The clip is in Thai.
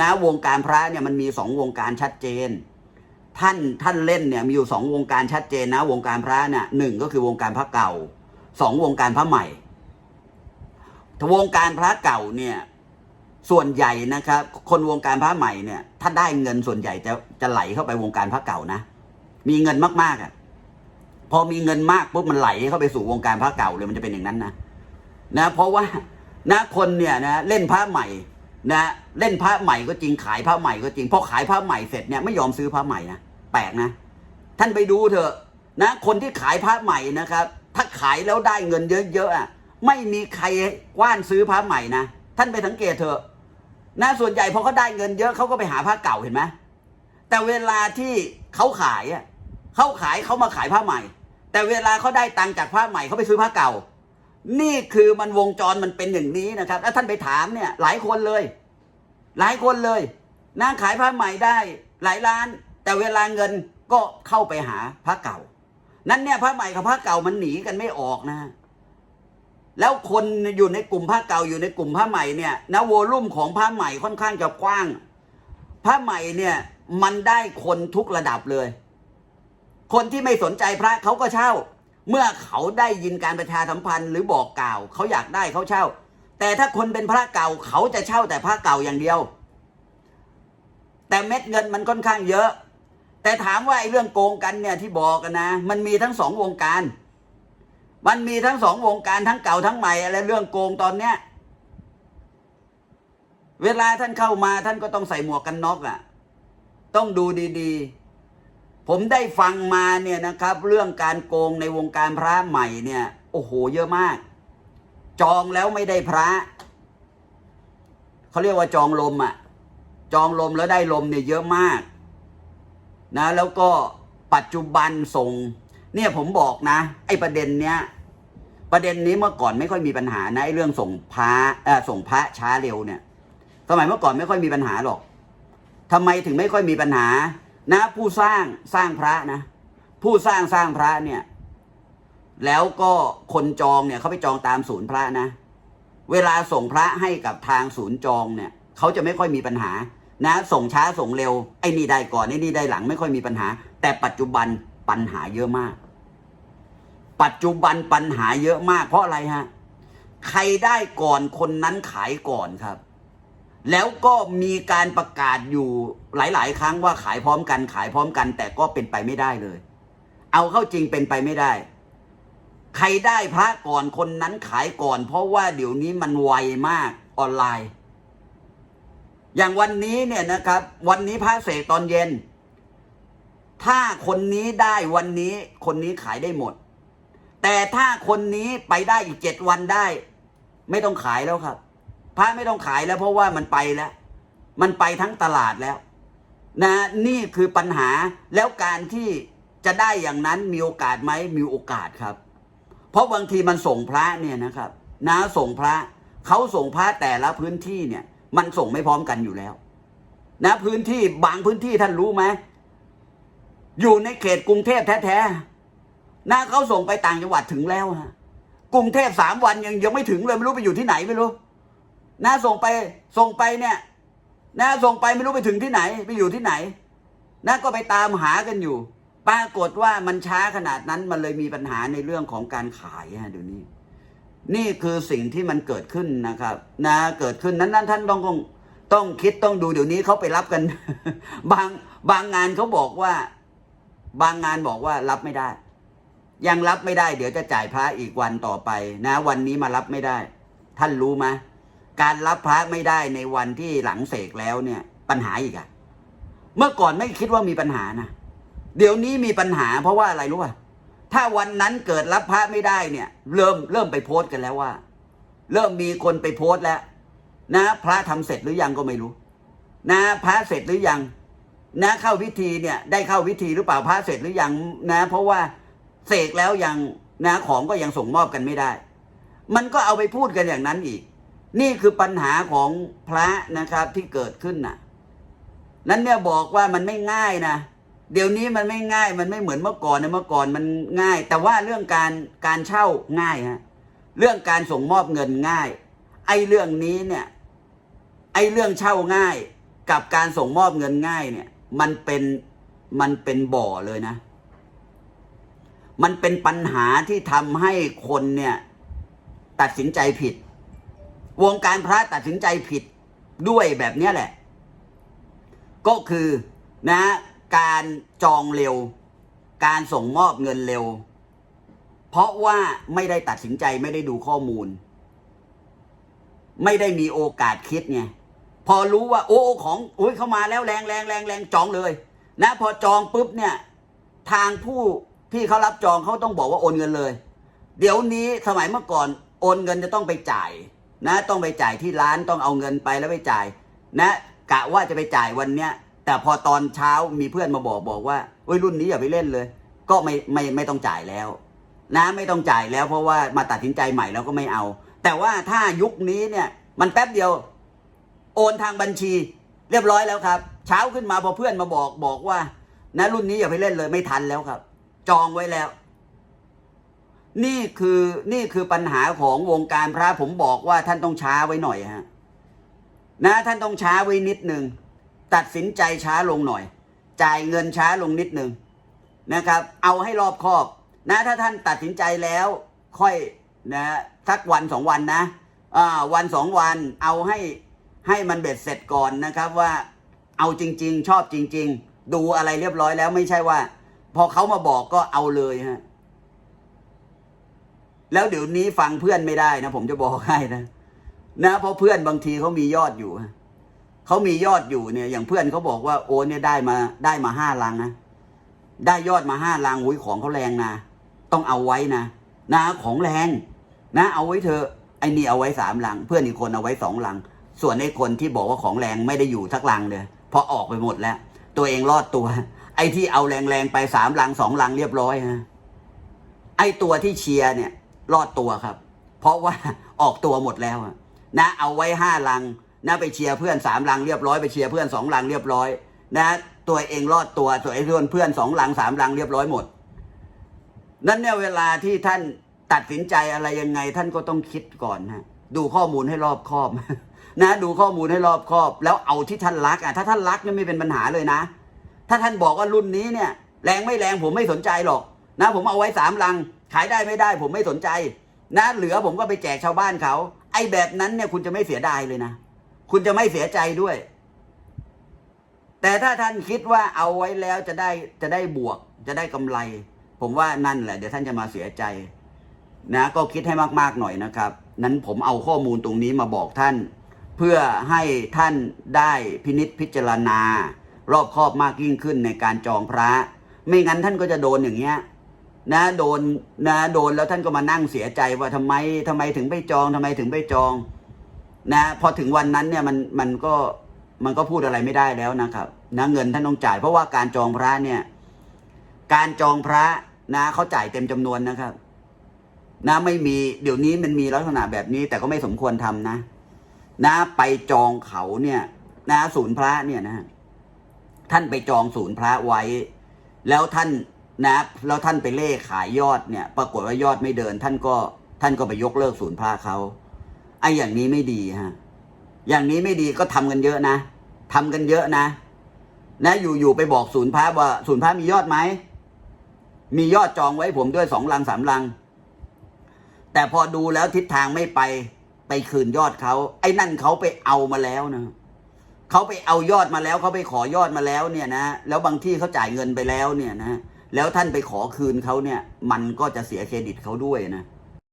นะวงการพระเนี่ยมันมีสองวงการชัดเจน ท่านท่านเล่นเนี่ยมีอยู่สองวงการชัดเจนนะ วงการพระเนี่ยหนึ่งก็คือวงการพระเก่าสองวงการพระใหม่วงการพระเก่าเนี่ยส่วนใหญ่นะครับ คนวงการพระใหม่เนี่ย ถ้าได้เงินส่วนใหญ่จะจะไหลเข้าไปวงการพระเก่านะ มีเงินมากๆอะพอมีเงินมากปุ๊บมันไหลเข้าไปสู่วงการพระเก่าเลยมันจะเป็นอย่างนั้นนะนะ เพราะว่านะคนเนี่ยนะเล่นพระใหม่ นะเล่นพระใหม่ก็จริงขายพระใหม่ก็จริงพอขายพระใหม่เสร็จเนี่ยไม่ยอมซื้อพระใหม่นะแปลกนะ ท่านไปดูเถอะนะ คนที่ขายพระใหม่นะครับ ถ้าขายแล้วได้เงินเยอะๆอะไม่มีใครกว้านซื้อพระใหม่นะท่านไปสังเกตเถอะนะส่วนใหญ่พอเขาได้เงินเยอะเขาก็ไปหาพระเก่าเห็นไหมแต่เวลาที่เขาขายอะเขาขายเขามาขายพระใหม่ แต่เวลาเขาได้ตังค์จากพระใหม่เขาไปซื้อพระเก่า นี่คือมันวงจรมันเป็นอย่างนี้นะครับแล้วท่านไปถามเนี่ยหลายคนเลย หลายคนเลยนะขายพระใหม่ได้หลายล้าน แต่เวลาเงินก็เข้าไปหาพระเก่า นั้นเนี่ยพระใหม่กับพระเก่ามันหนีกันไม่ออกนะ แล้วคนอยู่ในกลุ่มพระเก่าอยู่ในกลุ่มพระใหม่เนี่ยนะโวลุ่มของพระใหม่ค่อนข้างจะกว้างพระใหม่เนี่ยมันได้คนทุกระดับเลย คนที่ไม่สนใจพระเขาก็เช่า เมื่อเขาได้ยินการประชาสัมพันธ์หรือบอกกล่าวเขาอยากได้เขาเช่า แต่ถ้าคนเป็นพระเก่าเขาจะเช่าแต่พระเก่าอย่างเดียว แต่เม็ดเงินมันค่อนข้างเยอะ แต่ถามว่าไอ้เรื่องโกงกันเนี่ยที่บอกกันนะ มันมีทั้งสองวงการ มันมีทั้งสองวงการทั้งเก่าทั้งใหม่อะไรเรื่องโกงตอนเนี้ยเวลาท่านเข้ามาท่านก็ต้องใส่หมวกกันน็อกอะ่ะ ต้องดูดีๆ ผมได้ฟังมาเนี่ยนะครับ เรื่องการโกงในวงการพระใหม่เนี่ย โอ้โห เยอะมาก จองแล้วไม่ได้พระเขาเรียกว่าจองลมอะ่ะจองลมแล้วได้ลมเนี่ยเยอะมาก นะ แล้วก็ปัจจุบันส่ง เนี่ยผมบอกนะ ไอ้ประเด็นเนี้ยประเด็นนี้เมื่อก่อนไม่ค่อยมีปัญหานะไอ้เรื่องส่งพระเออส่งพระช้าเร็วเนี่ย สมัยเมื่อก่อนไม่ค่อยมีปัญหาหรอกทำไมถึงไม่ค่อยมีปัญหา นะผู้สร้างสร้างพระนะ ผู้สร้างสร้างพระเนี่ย แล้วก็คนจองเนี่ยเขาไปจองตามศูนย์พระนะ เวลาส่งพระให้กับทางศูนย์จองเนี่ยเขาจะไม่ค่อยมีปัญหา นะ ส่งช้าส่งเร็วไอ้นี่ได้ก่อนไอ้นี่ได้หลังไม่ค่อยมีปัญหา แต่ปัจจุบันปัญหาเยอะมาก ปัจจุบันปัญหาเยอะมาก เพราะอะไรฮะใครได้ก่อนคนนั้นขายก่อนครับ แล้วก็มีการประกาศอยู่หลาย ๆ ครั้งว่าขายพร้อมกันขายพร้อมกัน แต่ก็เป็นไปไม่ได้เลย เอาเข้าจริงเป็นไปไม่ได้ ใครได้พระก่อนคนนั้นขายก่อน เพราะว่าเดี๋ยวนี้มันไวมากออนไลน์ อย่างวันนี้เนี่ยนะครับ วันนี้พระเสกตอนเย็น ถ้าคนนี้ได้วันนี้คนนี้ขายได้หมด แต่ถ้าคนนี้ไปได้อีกเจ็ดวันได้ ไม่ต้องขายแล้วครับ พระไม่ต้องขายแล้ว เพราะว่ามันไปแล้ว มันไปทั้งตลาดแล้ว นะนี่คือปัญหาแล้วการที่จะได้อย่างนั้นมีโอกาสไหมมีโอกาสครับ เพราะบางทีมันส่งพระเนี่ยนะครับนะส่งพระเขาส่งพระแต่ละพื้นที่เนี่ย มันส่งไม่พร้อมกันอยู่แล้ว นะพื้นที่บางพื้นที่ท่านรู้ไหมอยู่ในเขตกรุงเทพแท้ๆนะเขาส่งไปต่างจังหวัดถึงแล้วฮะกรุงเทพสามวันยังยังไม่ถึงเลยไม่รู้ไปอยู่ที่ไหนไม่รู้ นะส่งไปส่งไปเนี่ยนะส่งไปไม่รู้ไปถึงที่ไหนไปอยู่ที่ไหนนะก็ไปตามหากันอยู่ ปรากฏว่ามันช้าขนาดนั้นมันเลยมีปัญหาในเรื่องของการขายฮะเดี๋ยวนี้ นี่คือสิ่งที่มันเกิดขึ้นนะครับ นะเกิดขึ้นนั้นนั้นท่านต้องต้องคิดต้องดูเดี๋ยวนี้เขาไปรับกัน บางบางงานเขาบอกว่า บางงานบอกว่ารับไม่ได้ ยังรับไม่ได้ เดี๋ยวจะจ่ายพระอีกวันต่อไป นะ วันนี้มารับไม่ได้ ท่านรู้ไหม การรับพระไม่ได้ในวันที่หลังเสกแล้วเนี่ย ปัญหาอีกอะเมื่อก่อนไม่คิดว่ามีปัญหานะเดี๋ยวนี้มีปัญหาเพราะว่าอะไรรู้ป่ะถ้าวันนั้นเกิดรับพระไม่ได้เนี่ย เริ่มเริ่มไปโพสต์กันแล้วว่า เริ่มมีคนไปโพสต์แล้ว นะ พระทำเสร็จหรือยังก็ไม่รู้ นะพระเสร็จหรือยัง นะเข้าพิธีเนี่ย ได้เข้าพิธีหรือเปล่าพระเสร็จหรือยังนะ เพราะว่าเสกแล้วยังนะของก็ยังส่งมอบกันไม่ได้ มันก็เอาไปพูดกันอย่างนั้นอีก นี่คือปัญหาของพระนะครับที่เกิดขึ้นน่ะ นั้นเนี่ยบอกว่ามันไม่ง่ายนะเดี๋ยวนี้มันไม่ง่ายมันไม่เหมือนเมื่อก่อนนะเมื่อก่อนมันง่าย แต่ว่าเรื่องการการเช่าง่ายฮะเรื่องการส่งมอบเงินง่าย ไอ้เรื่องนี้เนี่ย ไอ้เรื่องเช่าง่าย กับการส่งมอบเงินง่ายเนี่ย มันเป็นมันเป็นบ่อเลยนะ มันเป็นปัญหาที่ทำให้คนเนี่ย ตัดสินใจผิด วงการพระตัดสินใจผิดด้วยแบบนี้แหละ ก็คือนะการจองเร็ว การส่งมอบเงินเร็ว เพราะว่าไม่ได้ตัดสินใจไม่ได้ดูข้อมูล ไม่ได้มีโอกาสคิดไงพอรู้ว่า โอ้ของโอ้ยเข้ามาแล้วแรงแรงแรงแรงจองเลย นะ พอจองปุ๊บเนี่ย ทางผู้ที่เขารับจองเขาต้องบอกว่าโอนเงินเลย เดี๋ยวนี้สมัยเมื่อก่อนโอนเงินจะต้องไปจ่าย นะต้องไปจ่ายที่ร้านต้องเอาเงินไปแล้วไปจ่าย นะกะว่าจะไปจ่ายวันเนี้ยแต่พอตอนเช้ามีเพื่อนมาบอกบอกว่าเฮ้ยรุ่นนี้อย่าไปเล่นเลย ก็ไม่ไม่ไม่ต้องจ่ายแล้ว นะไม่ต้องจ่ายแล้วเพราะว่ามาตัดสินใจใหม่แล้วก็ไม่เอา แต่ว่าถ้ายุคนี้เนี่ยมันแป๊บเดียว โอนทางบัญชี เรียบร้อยแล้วครับ เช้าขึ้นมาพอเพื่อนมาบอกบอกว่า นะรุ่นนี้อย่าไปเล่นเลยไม่ทันแล้วครับ จองไว้แล้ว นี่คือนี่คือปัญหาของวงการพระผมบอกว่าท่านต้องช้าไว้หน่อยฮะนะท่านต้องช้าไว้นิดหนึ่งตัดสินใจช้าลงหน่อย จ่ายเงินช้าลงนิดหนึ่งนะครับ เอาให้รอบคอบ นะถ้าท่านตัดสินใจแล้วค่อยนะสักวันสองวันนะอ่าวันสองวันเอาให้ให้มันเบ็ดเสร็จก่อนนะครับว่าเอาจริง ๆ ชอบจริง ๆ ดูอะไรเรียบร้อยแล้วไม่ใช่ว่า พอเขามาบอกก็เอาเลยฮะ แล้วเดี๋ยวนี้ฟังเพื่อนไม่ได้นะ ผมจะบอกให้นะ นะ เพราะเพื่อนบางทีเขามียอดอยู่เขามียอดอยู่เนี่ย อย่างเพื่อนเขาบอกว่าโอ้เนี่ยได้มาได้มาห้าลังนะได้ยอดมาห้าลังอุ้ยของเขาแรงนะต้องเอาไว้นะนะของแรง นะ เอาไว้เถอะไอ้นี่เอาไว้สามลัง เพื่อนอีกคนเอาไว้สองลัง ส่วนไอ้คนที่บอกว่าของแรงไม่ได้อยู่ทักลังเลยเพราะออกไปหมดแล้ว ตัวเองรอดตัว ไอ้ที่เอาแรงๆไปสามลังสองลังเรียบร้อยฮะไอ้ตัวที่เชียร์เนี่ย รอดตัวครับ เพราะว่าออกตัวหมดแล้วนะเอาไว้ห้าลังนะไปเชียร์เพื่อนสามลังเรียบร้อยไปเชียร์เพื่อนสองลังเรียบร้อย นะ ตัวเองรอดตัวตัวไอ้เพื่อนเพื่อนสองลังสามลังเรียบร้อยหมด นั่นเนี่ยเวลาที่ท่านตัดสินใจอะไรยังไง ท่านก็ต้องคิดก่อนนะดูข้อมูลให้รอบคอบนะดูข้อมูลให้รอบคอบ แล้วเอาที่ท่านรักอะถ้าท่านรักเนี่ยไม่เป็นปัญหาเลยนะ ถ้าท่านบอกว่ารุ่นนี้เนี่ย แรงไม่แรงผมไม่สนใจหรอก นะผมเอาไว้สามลัง ขายได้ไม่ได้ผมไม่สนใจ นะเหลือผมก็ไปแจกชาวบ้านเขา ไอ้แบบนั้นเนี่ยคุณจะไม่เสียดายเลยนะ คุณจะไม่เสียใจด้วย แต่ถ้าท่านคิดว่าเอาไว้แล้วจะได้จะได้บวก จะได้กำไร ผมว่านั่นแหละ เดี๋ยวท่านจะมาเสียใจ นะ ก็คิดให้มากๆหน่อยนะครับ นั้นผมเอาข้อมูลตรงนี้มาบอกท่าน เพื่อให้ท่านได้พินิษพิจารณา รอบคอบมากยิ่งขึ้นในการจองพระ ไม่งั้นท่านก็จะโดนอย่างเงี้ย นะโดนนะโดนแล้วท่านก็มานั่งเสียใจว่าทำไมทำไมถึงไปจองทำไมถึงไปจอง นะพอถึงวันนั้นเนี่ยมันมันก็มันก็พูดอะไรไม่ได้แล้วนะครับนะเงินท่านต้องจ่ายเพราะว่าการจองพระเนี่ย การจองพระนะเขาจ่ายเต็มจำนวนนะครับ นะไม่มีเดี๋ยวนี้มันมีลักษณะแบบนี้ แต่ก็ไม่สมควรทำนะ นะไปจองเขาเนี่ย นะศูนย์พระเนี่ยนะท่านไปจองศูนย์พระไว้ แล้วท่าน นะแล้วท่านไปเล่ขายยอดเนี่ย ปรากฏว่ายอดไม่เดิน ท่านก็ท่านก็ไปยกเลิกศูนย์พระเขาไอ้อย่างนี้ไม่ดีฮะอย่างนี้ไม่ดีก็ทำกันเยอะนะทำกันเยอะนะ นะอยู่ๆไปบอกศูนย์พระว่า ศูนย์พระมียอดไหมมียอดจองไว้ผมด้วยสองลังสามลัง แต่พอดูแล้วทิศทางไม่ไปไปคืนยอดเขาไอ้นั่นเขาไปเอามาแล้วนะเขาไปเอายอดมาแล้วเขาไปขอยอดมาแล้วเนี่ยนะแล้วบางที่เขาจ่ายเงินไปแล้วเนี่ยนะ แล้วท่านไปขอคืนเขาเนี่ย มันก็จะเสียเครดิตเขาด้วยนะ